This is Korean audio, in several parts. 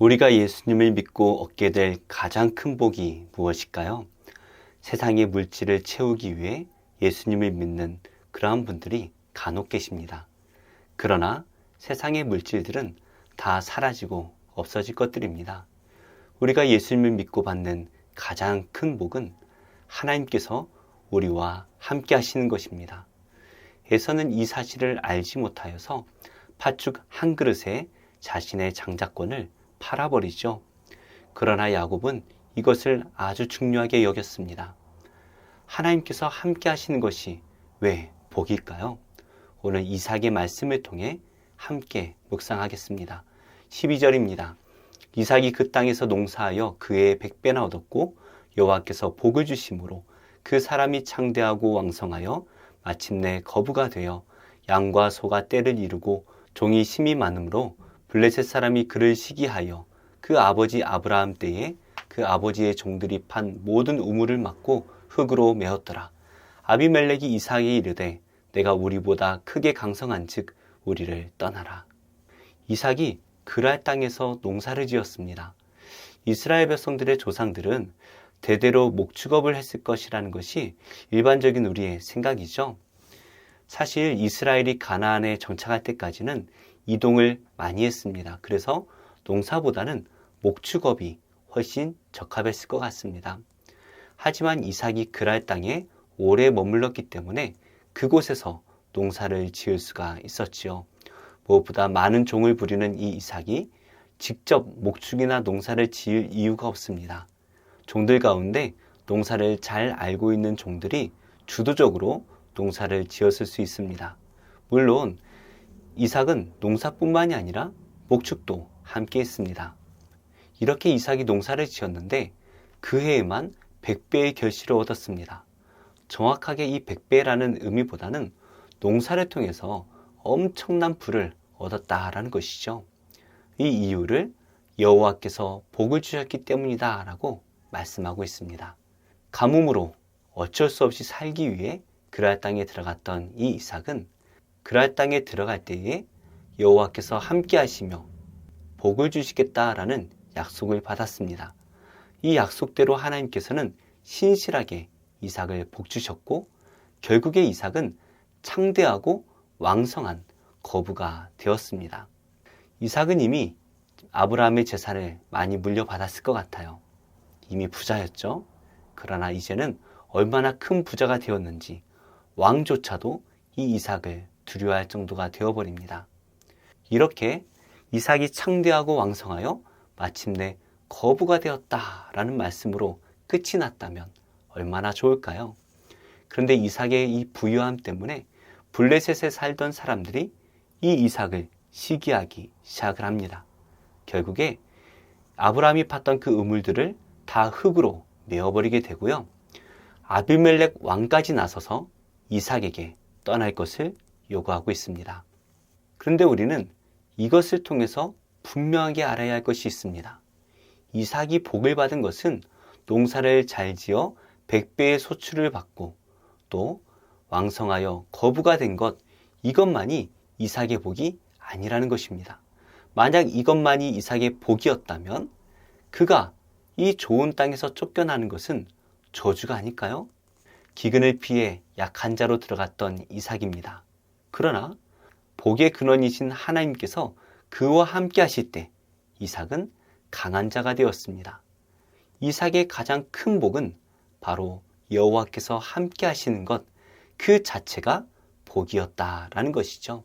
우리가 예수님을 믿고 얻게 될 가장 큰 복이 무엇일까요? 세상의 물질을 채우기 위해 예수님을 믿는 그러한 분들이 간혹 계십니다. 그러나 세상의 물질들은 다 사라지고 없어질 것들입니다. 우리가 예수님을 믿고 받는 가장 큰 복은 하나님께서 우리와 함께 하시는 것입니다. 에서는 이 사실을 알지 못하여서 팥죽 한 그릇에 자신의 장자권을 팔아버리죠. 그러나 야곱은 이것을 아주 중요하게 여겼습니다. 하나님께서 함께 하시는 것이 왜 복일까요? 오늘 이삭의 말씀을 통해 함께 묵상하겠습니다. 12절입니다. 이삭이 그 땅에서 농사하여 그의 백배나 얻었고 여호와께서 복을 주심으로 그 사람이 창대하고 왕성하여 마침내 거부가 되어 양과 소가 때를 이루고 종이 심이 많으므로 블레셋 사람이 그를 시기하여 그 아버지 아브라함 때에 그 아버지의 종들이 판 모든 우물을 막고 흙으로 메었더라. 아비멜렉이 이삭에 이르되 내가 우리보다 크게 강성한 즉 우리를 떠나라. 이삭이 그랄 땅에서 농사를 지었습니다. 이스라엘 백성들의 조상들은 대대로 목축업을 했을 것이라는 것이 일반적인 우리의 생각이죠. 사실 이스라엘이 가나안에 정착할 때까지는 이동을 많이 했습니다. 그래서 농사보다는 목축업이 훨씬 적합했을 것 같습니다. 하지만 이삭이 그랄 땅에 오래 머물렀기 때문에 그곳에서 농사를 지을 수가 있었지요. 무엇보다 많은 종을 부리는 이 이삭이 직접 목축이나 농사를 지을 이유가 없습니다. 종들 가운데 농사를 잘 알고 있는 종들이 주도적으로 농사를 지었을 수 있습니다. 물론 이삭은 농사뿐만이 아니라 목축도 함께 했습니다. 이렇게 이삭이 농사를 지었는데 그 해에만 100배의 결실을 얻었습니다. 정확하게 이 100배라는 의미보다는 농사를 통해서 엄청난 부를 얻었다라는 것이죠. 이 이유를 여호와께서 복을 주셨기 때문이다라고 말씀하고 있습니다. 가뭄으로 어쩔 수 없이 살기 위해 그랄 땅에 들어갔던 이 이삭은 그랄 땅에 들어갈 때에 여호와께서 함께 하시며 복을 주시겠다라는 약속을 받았습니다. 이 약속대로 하나님께서는 신실하게 이삭을 복주셨고 결국에 이삭은 창대하고 왕성한 거부가 되었습니다. 이삭은 이미 아브라함의 재산을 많이 물려받았을 것 같아요. 이미 부자였죠. 그러나 이제는 얼마나 큰 부자가 되었는지 왕조차도 이 이삭을 두려워할 정도가 되어버립니다. 이렇게 이삭이 창대하고 왕성하여 마침내 거부가 되었다라는 말씀으로 끝이 났다면 얼마나 좋을까요? 그런데 이삭의 이 부유함 때문에 블레셋에 살던 사람들이 이 이삭을 시기하기 시작을 합니다. 결국에 아브라함이 팠던 그 우물들을 다 흙으로 메어버리게 되고요. 아비멜렉 왕까지 나서서 이삭에게 떠날 것을 요구하고 있습니다. 그런데 우리는 이것을 통해서 분명하게 알아야 할 것이 있습니다. 이삭이 복을 받은 것은 농사를 잘 지어 백배의 소출을 받고 또 왕성하여 거부가 된 것, 이것만이 이삭의 복이 아니라는 것입니다. 만약 이것만이 이삭의 복이었다면 그가 이 좋은 땅에서 쫓겨나는 것은 저주가 아닐까요? 기근을 피해 약한 자로 들어갔던 이삭입니다. 그러나 복의 근원이신 하나님께서 그와 함께 하실 때 이삭은 강한 자가 되었습니다. 이삭의 가장 큰 복은 바로 여호와께서 함께 하시는 것 그 자체가 복이었다라는 것이죠.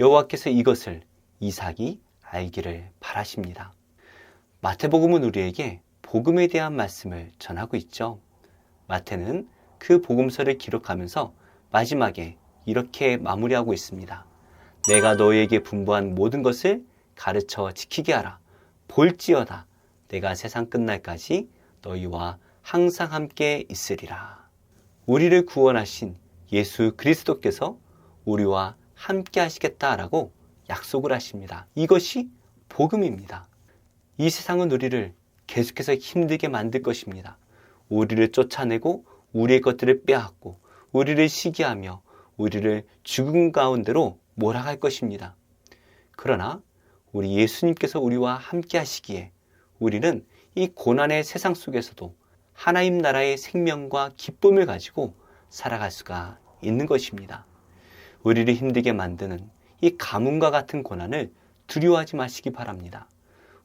여호와께서 이것을 이삭이 알기를 바라십니다. 마태복음은 우리에게 복음에 대한 말씀을 전하고 있죠. 마태는 그 복음서를 기록하면서 마지막에 이렇게 마무리하고 있습니다. 내가 너에게 분부한 모든 것을 가르쳐 지키게 하라. 볼지어다. 내가 세상 끝날까지 너희와 항상 함께 있으리라. 우리를 구원하신 예수 그리스도께서 우리와 함께 하시겠다라고 약속을 하십니다. 이것이 복음입니다. 이 세상은 우리를 계속해서 힘들게 만들 것입니다. 우리를 쫓아내고 우리의 것들을 빼앗고 우리를 시기하며 우리를 죽음 가운데로 몰아갈 것입니다. 그러나 우리 예수님께서 우리와 함께 하시기에 우리는 이 고난의 세상 속에서도 하나님 나라의 생명과 기쁨을 가지고 살아갈 수가 있는 것입니다. 우리를 힘들게 만드는 이 가뭄과 같은 고난을 두려워하지 마시기 바랍니다.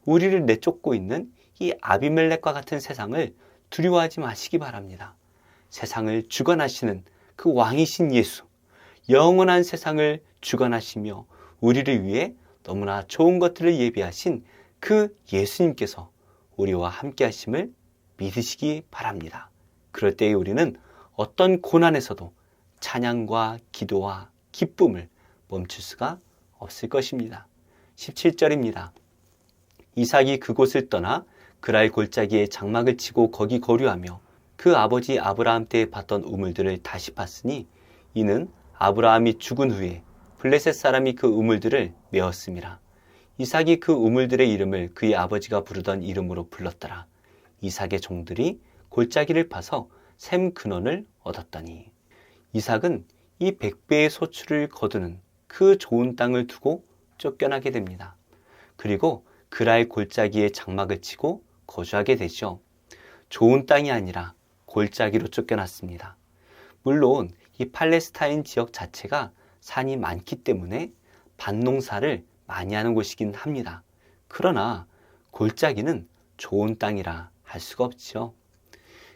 우리를 내쫓고 있는 이 아비멜렉과 같은 세상을 두려워하지 마시기 바랍니다. 세상을 주관하시는 그 왕이신 예수, 영원한 세상을 주관하시며 우리를 위해 너무나 좋은 것들을 예비하신 그 예수님께서 우리와 함께 하심을 믿으시기 바랍니다. 그럴 때에 우리는 어떤 고난에서도 찬양과 기도와 기쁨을 멈출 수가 없을 것입니다. 17절입니다. 이삭이 그곳을 떠나 그랄 골짜기에 장막을 치고 거기 거류하며 그 아버지 아브라함 때 봤던 우물들을 다시 봤으니 이는 아브라함이 죽은 후에 블레셋 사람이 그 우물들을 메었습니다. 이삭이 그 우물들의 이름을 그의 아버지가 부르던 이름으로 불렀더라. 이삭의 종들이 골짜기를 파서 샘 근원을 얻었더니 이삭은 이 백배의 소출을 거두는 그 좋은 땅을 두고 쫓겨나게 됩니다. 그리고 그랄 골짜기에 장막을 치고 거주하게 되죠. 좋은 땅이 아니라 골짜기로 쫓겨났습니다. 물론 이 팔레스타인 지역 자체가 산이 많기 때문에 밭농사를 많이 하는 곳이긴 합니다. 그러나 골짜기는 좋은 땅이라 할 수가 없지요.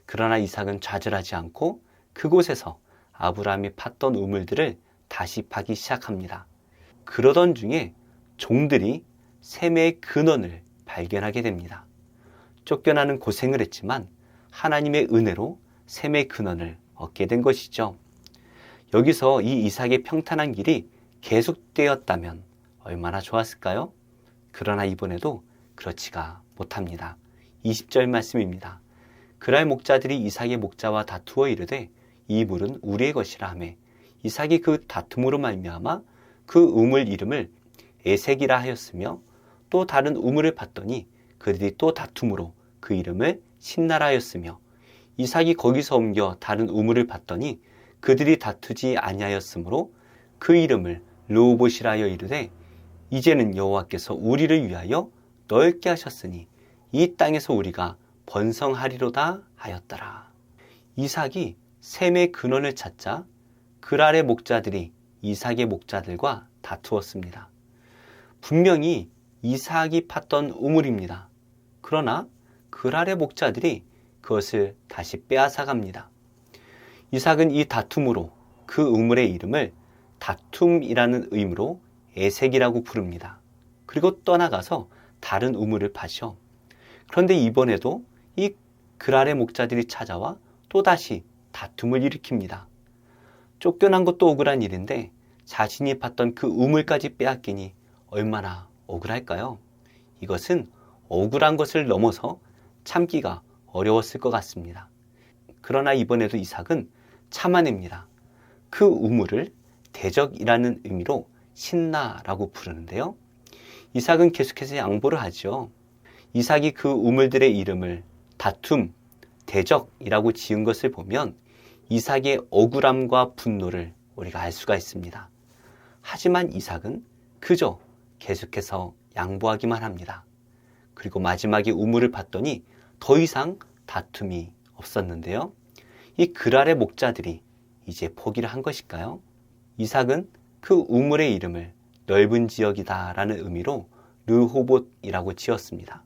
그러나 이삭은 좌절하지 않고 그곳에서 아브라함이 팠던 우물들을 다시 파기 시작합니다. 그러던 중에 종들이 샘의 근원을 발견하게 됩니다. 쫓겨나는 고생을 했지만 하나님의 은혜로 샘의 근원을 얻게 된 것이죠. 여기서 이 이삭의 평탄한 길이 계속되었다면 얼마나 좋았을까요? 그러나 이번에도 그렇지가 못합니다. 20절 말씀입니다. 그랄 목자들이 이삭의 목자와 다투어 이르되 이 물은 우리의 것이라 하매 이삭이 그 다툼으로 말미암아 그 우물 이름을 에색이라 하였으며 또 다른 우물을 봤더니 그들이 또 다툼으로 그 이름을 신나라 하였으며 이삭이 거기서 옮겨 다른 우물을 봤더니 그들이 다투지 아니하였으므로 그 이름을 르오봇이라 하여 이르되 이제는 여호와께서 우리를 위하여 넓게 하셨으니 이 땅에서 우리가 번성하리로다 하였더라. 이삭이 샘의 근원을 찾자 그랄의 목자들이 이삭의 목자들과 다투었습니다. 분명히 이삭이 팠던 우물입니다. 그러나 그랄의 목자들이 그것을 다시 빼앗아 갑니다. 이삭은 이 다툼으로 그 우물의 이름을 다툼이라는 의미로 에색이라고 부릅니다. 그리고 떠나가서 다른 우물을 파셔. 그런데 이번에도 이 그랄의 목자들이 찾아와 또다시 다툼을 일으킵니다. 쫓겨난 것도 억울한 일인데 자신이 팠던 그 우물까지 빼앗기니 얼마나 억울할까요? 이것은 억울한 것을 넘어서 참기가 어려웠을 것 같습니다. 그러나 이번에도 이삭은 참아냅니다. 그 우물을 대적이라는 의미로 신나라고 부르는데요. 이삭은 계속해서 양보를 하죠. 이삭이 그 우물들의 이름을 다툼, 대적이라고 지은 것을 보면 이삭의 억울함과 분노를 우리가 알 수가 있습니다. 하지만 이삭은 그저 계속해서 양보하기만 합니다. 그리고 마지막에 우물을 봤더니 더 이상 다툼이 없었는데요. 이 그랄의 목자들이 이제 포기를 한 것일까요? 이삭은 그 우물의 이름을 넓은 지역이다 라는 의미로 르호봇이라고 지었습니다.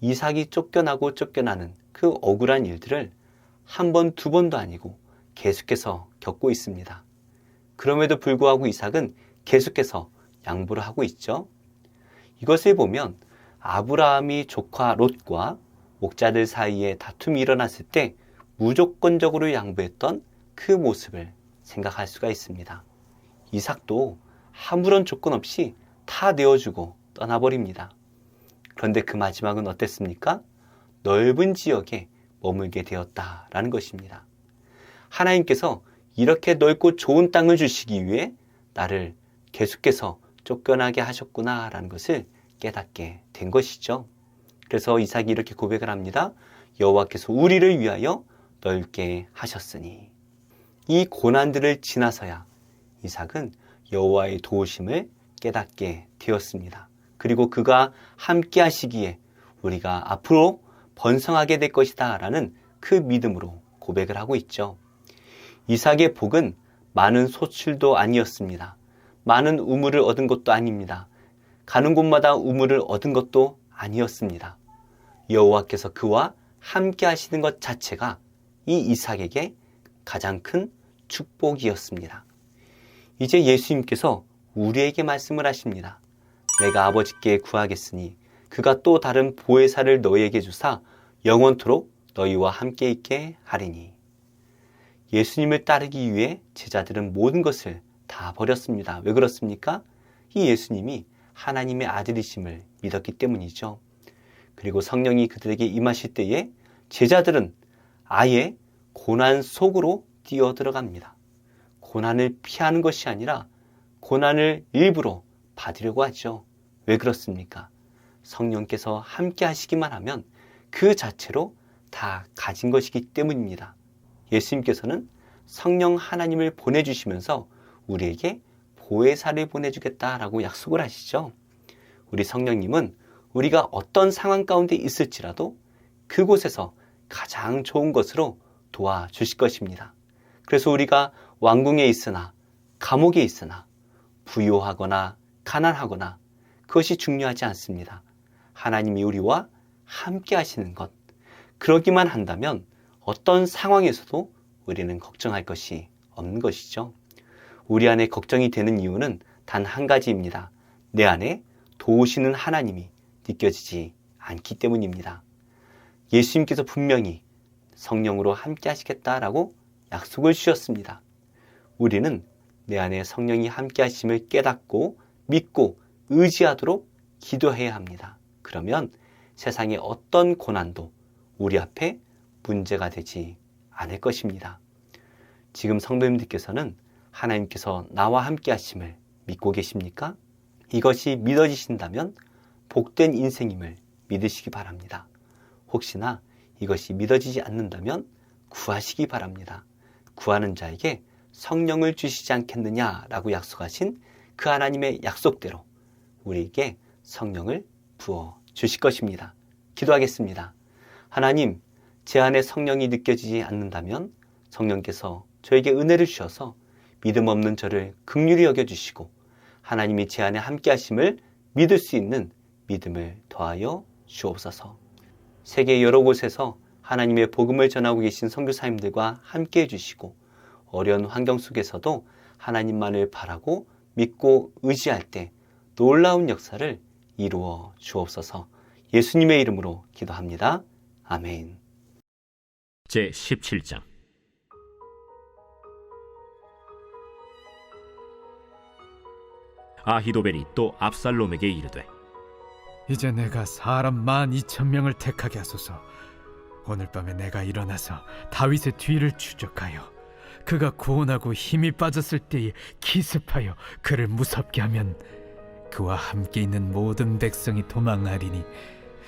이삭이 쫓겨나고 쫓겨나는 그 억울한 일들을 한 번, 두 번도 아니고 계속해서 겪고 있습니다. 그럼에도 불구하고 이삭은 계속해서 양보를 하고 있죠. 이것을 보면 아브라함이 조카 롯과 목자들 사이에 다툼이 일어났을 때 무조건적으로 양보했던 그 모습을 생각할 수가 있습니다. 이삭도 아무런 조건 없이 다 내어주고 떠나버립니다. 그런데 그 마지막은 어땠습니까? 넓은 지역에 머물게 되었다라는 것입니다. 하나님께서 이렇게 넓고 좋은 땅을 주시기 위해 나를 계속해서 쫓겨나게 하셨구나라는 것을 깨닫게 된 것이죠. 그래서 이삭이 이렇게 고백을 합니다. 여호와께서 우리를 위하여 넓게 하셨으니 이 고난들을 지나서야 이삭은 여호와의 도우심을 깨닫게 되었습니다. 그리고 그가 함께 하시기에 우리가 앞으로 번성하게 될 것이다 라는 그 믿음으로 고백을 하고 있죠. 이삭의 복은 많은 소출도 아니었습니다. 많은 우물을 얻은 것도 아닙니다. 가는 곳마다 우물을 얻은 것도 아니었습니다. 여호와께서 그와 함께 하시는 것 자체가 이 이삭에게 가장 큰 축복이었습니다. 이제 예수님께서 우리에게 말씀을 하십니다. 내가 아버지께 구하겠으니 그가 또 다른 보혜사를 너희에게 주사 영원토록 너희와 함께 있게 하리니. 예수님을 따르기 위해 제자들은 모든 것을 다 버렸습니다. 왜 그렇습니까? 이 예수님이 하나님의 아들이심을 믿었기 때문이죠. 그리고 성령이 그들에게 임하실 때에 제자들은 아예 고난 속으로 뛰어 들어갑니다. 고난을 피하는 것이 아니라 고난을 일부러 받으려고 하죠. 왜 그렇습니까? 성령께서 함께 하시기만 하면 그 자체로 다 가진 것이기 때문입니다. 예수님께서는 성령 하나님을 보내주시면서 우리에게 보혜사를 보내주겠다라고 약속을 하시죠. 우리 성령님은 우리가 어떤 상황 가운데 있을지라도 그곳에서 가장 좋은 것으로 도와주실 것입니다. 그래서 우리가 왕궁에 있으나 감옥에 있으나 부유하거나 가난하거나 그것이 중요하지 않습니다. 하나님이 우리와 함께 하시는 것. 그러기만 한다면 어떤 상황에서도 우리는 걱정할 것이 없는 것이죠. 우리 안에 걱정이 되는 이유는 단 한 가지입니다. 내 안에 도우시는 하나님이 느껴지지 않기 때문입니다. 예수님께서 분명히 성령으로 함께 하시겠다라고 약속을 주셨습니다. 우리는 내 안에 성령이 함께 하심을 깨닫고 믿고 의지하도록 기도해야 합니다. 그러면 세상의 어떤 고난도 우리 앞에 문제가 되지 않을 것입니다. 지금 성도님들께서는 하나님께서 나와 함께 하심을 믿고 계십니까? 이것이 믿어지신다면 복된 인생임을 믿으시기 바랍니다. 혹시나 이것이 믿어지지 않는다면 구하시기 바랍니다. 구하는 자에게 성령을 주시지 않겠느냐라고 약속하신 그 하나님의 약속대로 우리에게 성령을 부어 주실 것입니다. 기도하겠습니다. 하나님, 제 안에 성령이 느껴지지 않는다면 성령께서 저에게 은혜를 주셔서 믿음 없는 저를 극률히 여겨 주시고 하나님이 제 안에 함께 하심을 믿을 수 있는 믿음을 더하여 주옵소서. 세계 여러 곳에서 하나님의 복음을 전하고 계신 선교사님들과 함께 해주시고 어려운 환경 속에서도 하나님만을 바라고 믿고 의지할 때 놀라운 역사를 이루어 주옵소서 예수님의 이름으로 기도합니다. 아멘. 제 17장 아히도벨이 또 압살롬에게 이르되 이제 내가 사람 만 이천 명을 택하게 하소서. 오늘 밤에 내가 일어나서 다윗의 뒤를 추적하여 그가 구원하고 힘이 빠졌을 때에 기습하여 그를 무섭게 하면 그와 함께 있는 모든 백성이 도망하리니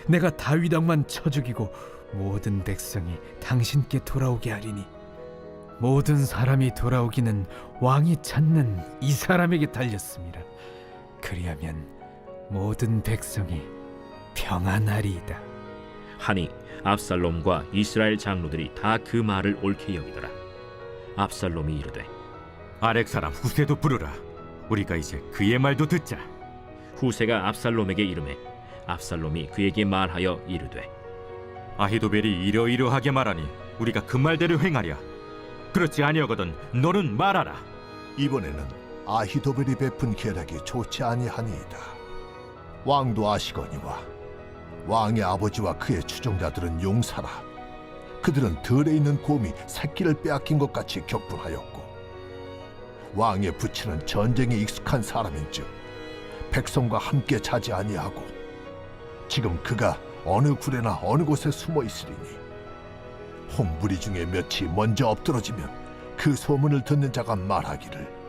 내가 다윗 왕만 쳐 죽이고 모든 백성이 당신께 돌아오게 하리니 모든 사람이 돌아오기는 왕이 찾는 이 사람에게 달렸습니다. 그리하면 모든 백성이 평안하리이다. 하니 압살롬과 이스라엘 장로들이 다 그 말을 옳게 여기더라 압살롬이 이르되 아렉 사람 후세도 부르라. 우리가 이제 그의 말도 듣자. 후세가 압살롬에게 이르매 압살롬이 그에게 말하여 이르되 아히도벨이 이러이러하게 말하니 우리가 그 말대로 행하랴. 그렇지 아니하거든 너는 말하라. 이번에는 아히도벨이 베푼 계략이 좋지 아니하니이다. 왕도 아시거니와 왕의 아버지와 그의 추종자들은 용사라. 그들은 들에 있는 곰이 새끼를 빼앗긴 것 같이 격분하였고 왕의 부친은 전쟁에 익숙한 사람인즉 백성과 함께 자지 아니하고 지금 그가 어느 굴에나 어느 곳에 숨어 있으리니 홍무리 중에 몇이 먼저 엎드러지면 그 소문을 듣는 자가 말하기를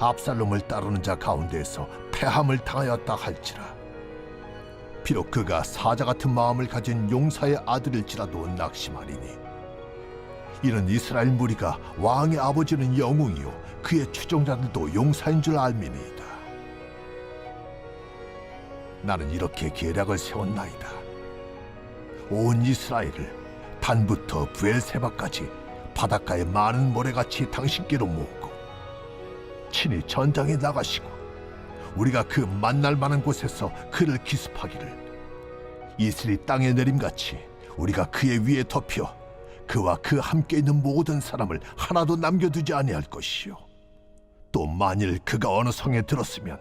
압살롬을 따르는 자 가운데에서 패함을 당하였다 할지라. 비록 그가 사자 같은 마음을 가진 용사의 아들일지라도 낙심하리니. 이는 이스라엘 무리가 왕의 아버지는 영웅이요 그의 추종자들도 용사인 줄 알미니이다. 나는 이렇게 계략을 세웠나이다. 온 이스라엘을 단부터 부엘세바까지 바닷가의 많은 모래같이 당신께로 모으고 친히 전장에 나가시고 우리가 그 만날 만한 곳에서 그를 기습하기를 이슬이 땅에 내림같이 우리가 그의 위에 덮여 그와 그 함께 있는 모든 사람을 하나도 남겨두지 아니할 것이요 또 만일 그가 어느 성에 들었으면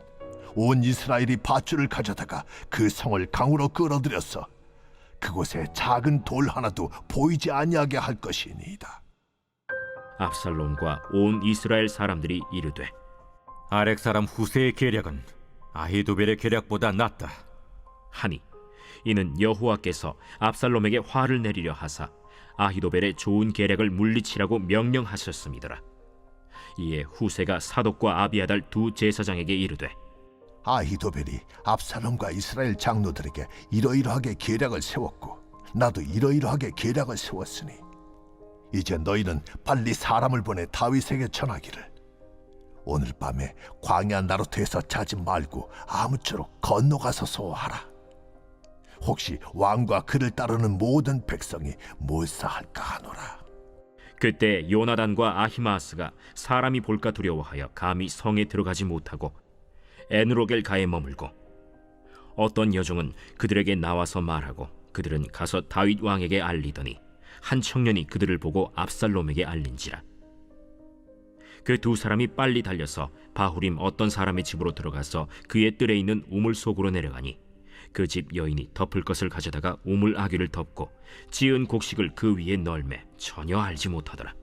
온 이스라엘이 밧줄을 가져다가 그 성을 강으로 끌어들여서 그곳에 작은 돌 하나도 보이지 아니하게 할 것이니이다. 압살롬과 온 이스라엘 사람들이 이르되 아렉 사람 후세의 계략은 아히도벨의 계략보다 낫다. 하니 이는 여호와께서 압살롬에게 화를 내리려 하사 아히도벨의 좋은 계략을 물리치라고 명령하셨음이더라. 이에 후세가 사독과 아비아달 두 제사장에게 이르되 아히도벨이 압살롬과 이스라엘 장로들에게 이러이러하게 계략을 세웠고 나도 이러이러하게 계략을 세웠으니 이제 너희는 빨리 사람을 보내 다윗에게 전하기를. 오늘 밤에 광야 나루트에서 자지 말고 아무쪼록 건너가서 소하라. 혹시 왕과 그를 따르는 모든 백성이 몰사할까 하노라. 그때 요나단과 아히마아스가 사람이 볼까 두려워하여 감히 성에 들어가지 못하고 에누로겔 가에 머물고 어떤 여종은 그들에게 나와서 말하고 그들은 가서 다윗 왕에게 알리더니 한 청년이 그들을 보고 압살롬에게 알린지라 그 두 사람이 빨리 달려서 바후림 어떤 사람의 집으로 들어가서 그의 뜰에 있는 우물 속으로 내려가니 그 집 여인이 덮을 것을 가져다가 우물 아귀를 덮고 지은 곡식을 그 위에 널매 전혀 알지 못하더라.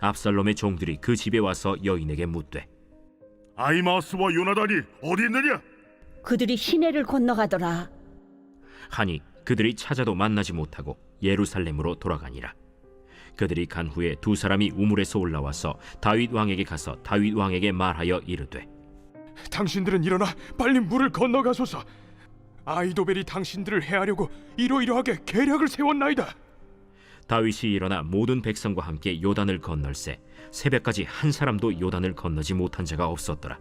압살롬의 종들이 그 집에 와서 여인에게 묻되 아이마스와 요나단이 어디 있느냐? 그들이 시내를 건너가더라. 하니 그들이 찾아도 만나지 못하고 예루살렘으로 돌아가니라. 그들이 간 후에 두 사람이 우물에서 올라와서 다윗 왕에게 가서 다윗 왕에게 말하여 이르되 당신들은 일어나 빨리 물을 건너가소서. 아이도벨이 당신들을 해하려고 이러이러하게 계략을 세웠나이다. 다윗이 일어나 모든 백성과 함께 요단을 건널세 새벽까지 한 사람도 요단을 건너지 못한 자가 없었더라.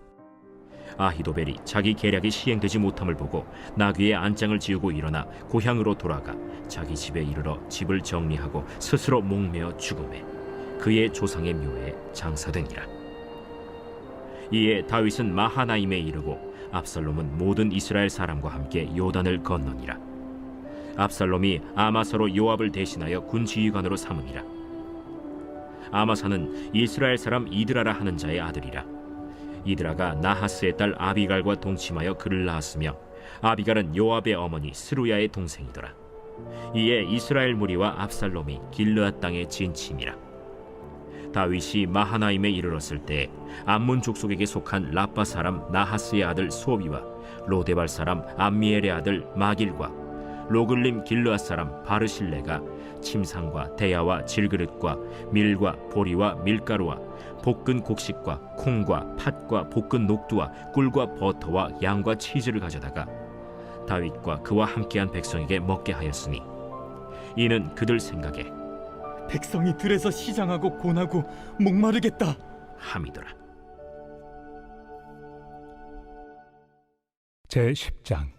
아히도벨이 자기 계략이 시행되지 못함을 보고 나귀의 안장을 지우고 일어나 고향으로 돌아가 자기 집에 이르러 집을 정리하고 스스로 목매어 죽음에 그의 조상의 묘에 장사되니라. 이에 다윗은 마하나임에 이르고 압살롬은 모든 이스라엘 사람과 함께 요단을 건너니라. 압살롬이 아마사로 요압을 대신하여 군 지휘관으로 삼으니라. 아마사는 이스라엘 사람 이드라라 하는 자의 아들이라. 이드라가 나하스의 딸 아비갈과 동침하여 그를 낳았으며 아비갈은 요압의 어머니 스루야의 동생이더라. 이에 이스라엘 무리와 압살롬이 길르앗 땅에 진침이라. 다윗이 마하나임에 이르렀을 때 암몬 족속에게 속한 라빠 사람 나하스의 아들 소비와 로데발 사람 암미엘의 아들 마길과 로글림 길르앗 사람 바르실레가 침상과 대야와 질그릇과 밀과 보리와 밀가루와 볶은 곡식과 콩과 팥과 볶은 녹두와 꿀과 버터와 양과 치즈를 가져다가 다윗과 그와 함께한 백성에게 먹게 하였으니 이는 그들 생각에 백성이 들에서 시장하고 고나고 목마르겠다. 함이더라. 제 10장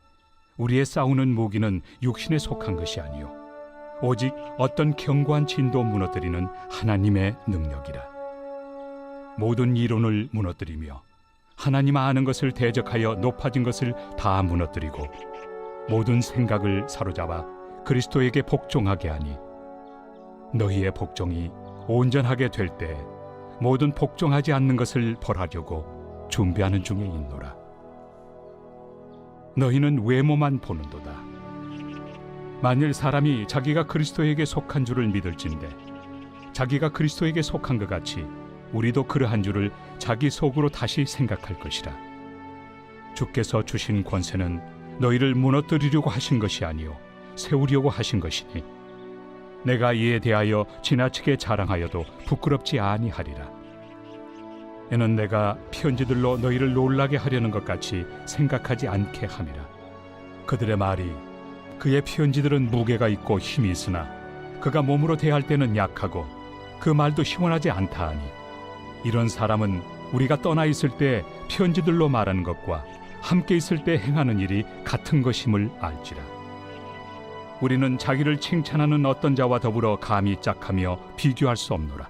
우리의 싸우는 무기는 육신에 속한 것이 아니요 오직 어떤 견고한 진도 무너뜨리는 하나님의 능력이라 모든 이론을 무너뜨리며 하나님 아는 것을 대적하여 높아진 것을 다 무너뜨리고 모든 생각을 사로잡아 그리스도에게 복종하게 하니 너희의 복종이 온전하게 될 때 모든 복종하지 않는 것을 벌하려고 준비하는 중에 있노라. 너희는 외모만 보는도다. 만일 사람이 자기가 그리스도에게 속한 줄을 믿을진데 자기가 그리스도에게 속한 것 같이 우리도 그러한 줄을 자기 속으로 다시 생각할 것이라. 주께서 주신 권세는 너희를 무너뜨리려고 하신 것이 아니요 세우려고 하신 것이니 내가 이에 대하여 지나치게 자랑하여도 부끄럽지 아니하리라. 이는 내가 편지들로 너희를 놀라게 하려는 것 같이 생각하지 않게 함이라. 그들의 말이 그의 편지들은 무게가 있고 힘이 있으나 그가 몸으로 대할 때는 약하고 그 말도 시원하지 않다 하니 이런 사람은 우리가 떠나 있을 때 편지들로 말하는 것과 함께 있을 때 행하는 일이 같은 것임을 알지라. 우리는 자기를 칭찬하는 어떤 자와 더불어 감히 짝하며 비교할 수 없노라.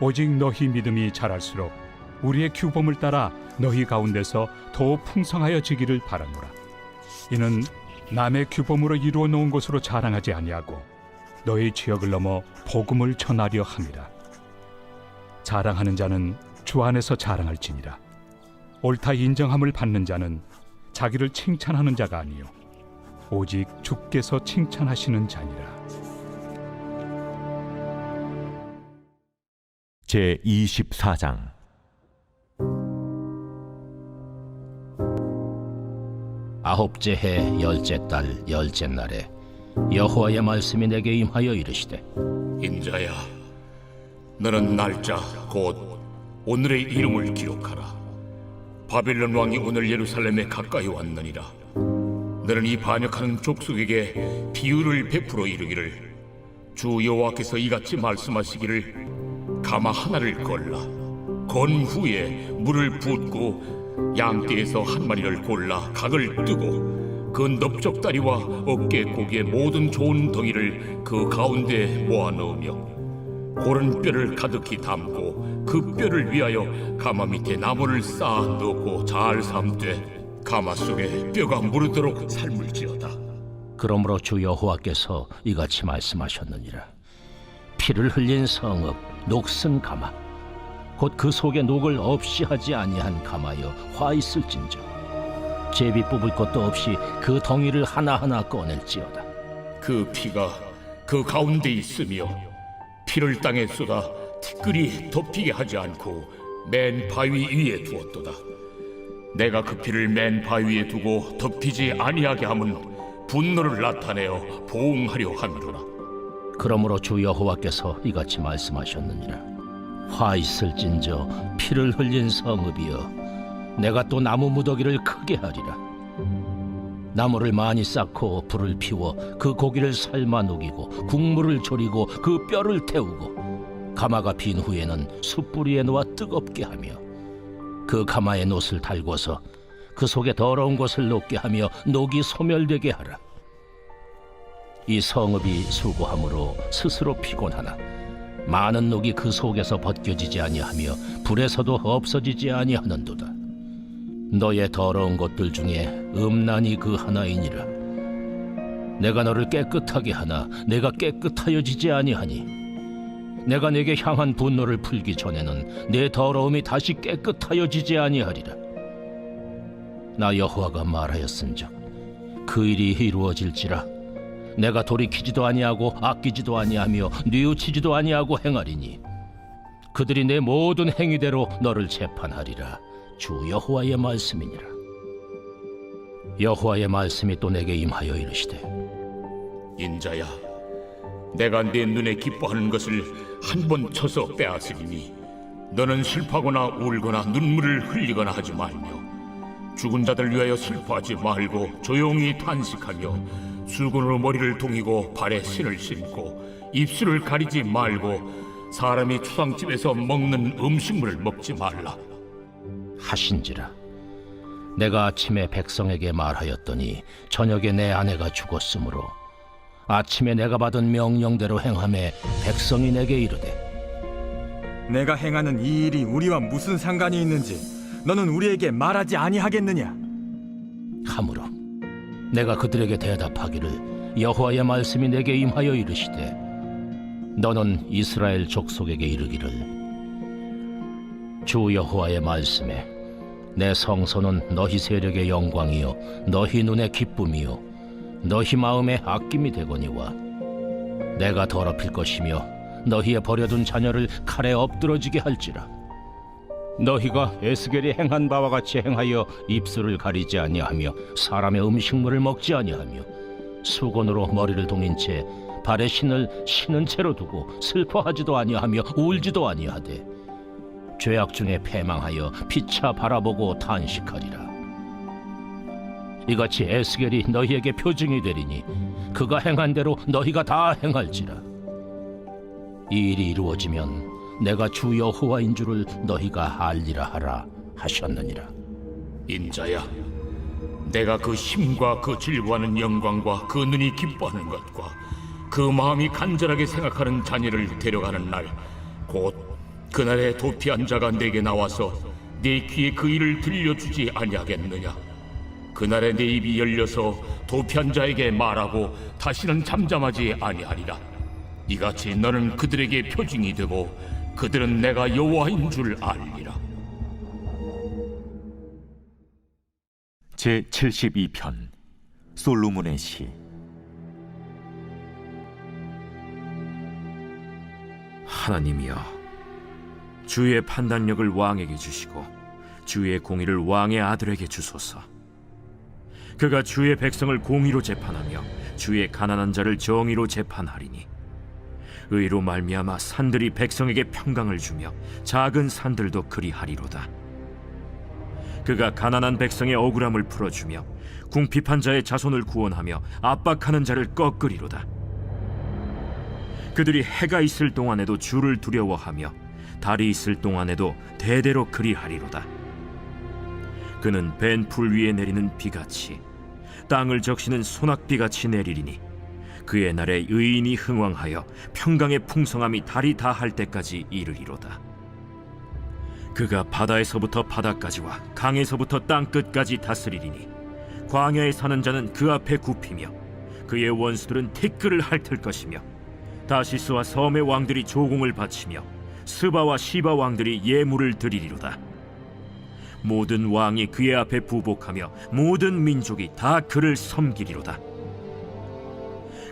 오직 너희 믿음이 자랄수록 우리의 규범을 따라 너희 가운데서 더욱 풍성하여 지기를 바라노라. 이는 남의 규범으로 이루어 놓은 것으로 자랑하지 아니하고 너희 지역을 넘어 복음을 전하려 함이라. 자랑하는 자는 주 안에서 자랑할지니라. 옳다 인정함을 받는 자는 자기를 칭찬하는 자가 아니요 오직 주께서 칭찬하시는 자니라. 제 24장 아홉째 해 열째 달 열째 날에 여호와의 말씀이 내게 임하여 이르시되 인자야, 너는 날짜 곧 오늘의 이름을 기록하라. 바빌론 왕이 오늘 예루살렘에 가까이 왔느니라. 너는 이 반역하는 족속에게 비유를 베풀어 이르기를 주 여호와께서 이같이 말씀하시기를 가마 하나를 걸라. 건 후에 물을 붓고 양떼에서 한 마리를 골라 각을 뜨고 그 넓적다리와 어깨 고기의 모든 좋은 덩이를 그 가운데 모아 넣으며 고른 뼈를 가득히 담고 그 뼈를 위하여 가마 밑에 나무를 쌓아 넣고 잘 삶되 가마 속에 뼈가 무르도록 삶을지어다. 그러므로 주 여호와께서 이같이 말씀하셨느니라. 피를 흘린 성읍 녹슨 가마 곧 그 속에 녹을 없이 하지 아니한 가마여 화 있을진저 제비 뽑을 것도 없이 그 덩이를 하나하나 꺼낼지어다 그 피가 그 가운데 있으며 피를 땅에 쏟아 티끌이 덮이게 하지 않고 맨 바위 위에 두었도다. 내가 그 피를 맨 바위에 두고 덮이지 아니하게 함은 분노를 나타내어 보응하려 함이로라. 그러므로 주 여호와께서 이같이 말씀하셨느니라. 화 있을진저 피를 흘린 성읍이여 내가 또 나무 무더기를 크게 하리라. 나무를 많이 쌓고 불을 피워 그 고기를 삶아 녹이고 국물을 졸이고 그 뼈를 태우고 가마가 빈 후에는 숯불 위에 놓아 뜨겁게 하며 그 가마에 놋을 달궈서 그 속에 더러운 것을 녹게 하며 녹이 소멸되게 하라 이 성읍이 수고함으로 스스로 피곤하나 많은 녹이 그 속에서 벗겨지지 아니하며 불에서도 없어지지 아니하는도다. 너의 더러운 것들 중에 음란이 그 하나이니라. 내가 너를 깨끗하게 하나 내가 깨끗하여지지 아니하니 내가 내게 향한 분노를 풀기 전에는 내 더러움이 다시 깨끗하여지지 아니하리라. 나 여호와가 말하였은즉 그 일이 이루어질지라 내가 돌이키지도 아니하고 아끼지도 아니하며 뉘우치지도 아니하고 행하리니 그들이 내 모든 행위대로 너를 재판하리라. 주 여호와의 말씀이니라. 여호와의 말씀이 또 내게 임하여 이르시되 인자야, 내가 내 눈에 기뻐하는 것을 한 번 쳐서 빼앗으리니 너는 슬퍼하거나 울거나 눈물을 흘리거나 하지 말며 죽은 자들 위하여 슬퍼하지 말고 조용히 탄식하며 수건으로 머리를 동이고 발에 신을 신고 입술을 가리지 말고 사람이 추상집에서 먹는 음식물을 먹지 말라. 하신지라 내가 아침에 백성에게 말하였더니 저녁에 내 아내가 죽었으므로 아침에 내가 받은 명령대로 행함에 백성이 내게 이르되 내가 행하는 이 일이 우리와 무슨 상관이 있는지 너는 우리에게 말하지 아니하겠느냐? 하므로 내가 그들에게 대답하기를 여호와의 말씀이 내게 임하여 이르시되 너는 이스라엘 족속에게 이르기를 주 여호와의 말씀에 내 성소는 너희 세력의 영광이요 너희 눈의 기쁨이요 너희 마음의 아낌이 되거니와 내가 더럽힐 것이며 너희의 버려둔 자녀를 칼에 엎드러지게 할지라 너희가 에스겔이 행한 바와 같이 행하여 입술을 가리지 아니하며 사람의 음식물을 먹지 아니하며 수건으로 머리를 동인 채 발에 신을 신은 채로 두고 슬퍼하지도 아니하며 울지도 아니하되 죄악 중에 패망하여 피차 바라보고 탄식하리라. 이같이 에스겔이 너희에게 표징이 되리니 그가 행한 대로 너희가 다 행할지라. 이 일이 이루어지면 내가 주 여호와인 줄을 너희가 알리라 하라 하셨느니라 인자야, 내가 그 힘과 그 질구하는 영광과 그 눈이 기뻐하는 것과 그 마음이 간절하게 생각하는 자녀를 데려가는 날, 곧 그날에 도피한 자가 내게 나와서 내 귀에 그 일을 들려주지 아니하겠느냐? 그날에 내 입이 열려서 도피한 자에게 말하고 다시는 잠잠하지 아니하리라. 이같이 너는 그들에게 표징이 되고 그들은 내가 여호와인 줄 알리라. 제 72편 솔로몬의 시 하나님이여 주의 판단력을 왕에게 주시고 주의 공의를 왕의 아들에게 주소서 그가 주의 백성을 공의로 재판하며 주의 가난한 자를 정의로 재판하리니 의로 말미암아 산들이 백성에게 평강을 주며 작은 산들도 그리하리로다 그가 가난한 백성의 억울함을 풀어주며 궁핍한 자의 자손을 구원하며 압박하는 자를 꺾으리로다 그들이 해가 있을 동안에도 주를 두려워하며 달이 있을 동안에도 대대로 그리하리로다. 그는 벤 풀 위에 내리는 비같이 땅을 적시는 소낙비같이 내리리니 그의 날에 의인이 흥왕하여 평강의 풍성함이 달이 다 할 때까지 이르리로다. 그가 바다에서부터 바다까지와 강에서부터 땅 끝까지 다스리리니 광야에 사는 자는 그 앞에 굽히며 그의 원수들은 티끌을 핥을 것이며 다시스와 섬의 왕들이 조공을 바치며 스바와 시바 왕들이 예물을 드리리로다. 모든 왕이 그의 앞에 부복하며 모든 민족이 다 그를 섬기리로다.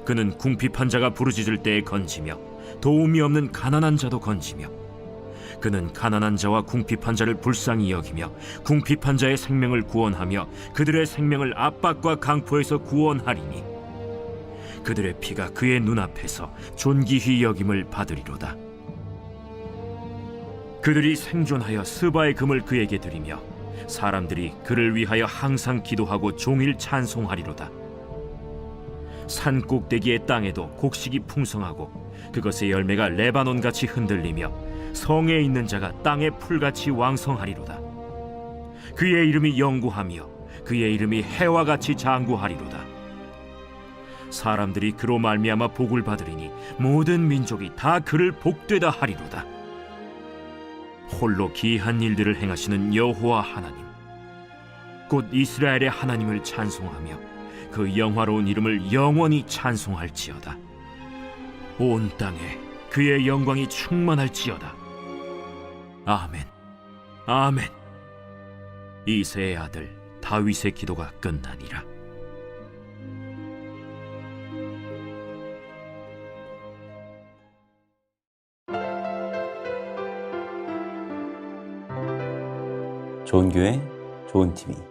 그는 궁핍한 자가 부르짖을 때에 건지며 도움이 없는 가난한 자도 건지며 그는 가난한 자와 궁핍한 자를 불쌍히 여기며 궁핍한 자의 생명을 구원하며 그들의 생명을 압박과 강포에서 구원하리니 그들의 피가 그의 눈앞에서 존귀히 여김을 받으리로다. 그들이 생존하여 스바의 금을 그에게 드리며 사람들이 그를 위하여 항상 기도하고 종일 찬송하리로다. 산 꼭대기의 땅에도 곡식이 풍성하고 그것의 열매가 레바논 같이 흔들리며 성에 있는 자가 땅의 풀같이 왕성하리로다. 그의 이름이 영구하며 그의 이름이 해와 같이 장구하리로다. 사람들이 그로 말미암아 복을 받으리니 모든 민족이 다 그를 복되다 하리로다. 홀로 기이한 일들을 행하시는 여호와 하나님, 곧 이스라엘의 하나님을 찬송하며 그 영화로운 이름을 영원히 찬송할지어다. 온 땅에 그의 영광이 충만할지어다. 아멘. 아멘. 이세의 아들 다윗의 기도가 끝나니라. 좋은 교회, 좋은 TV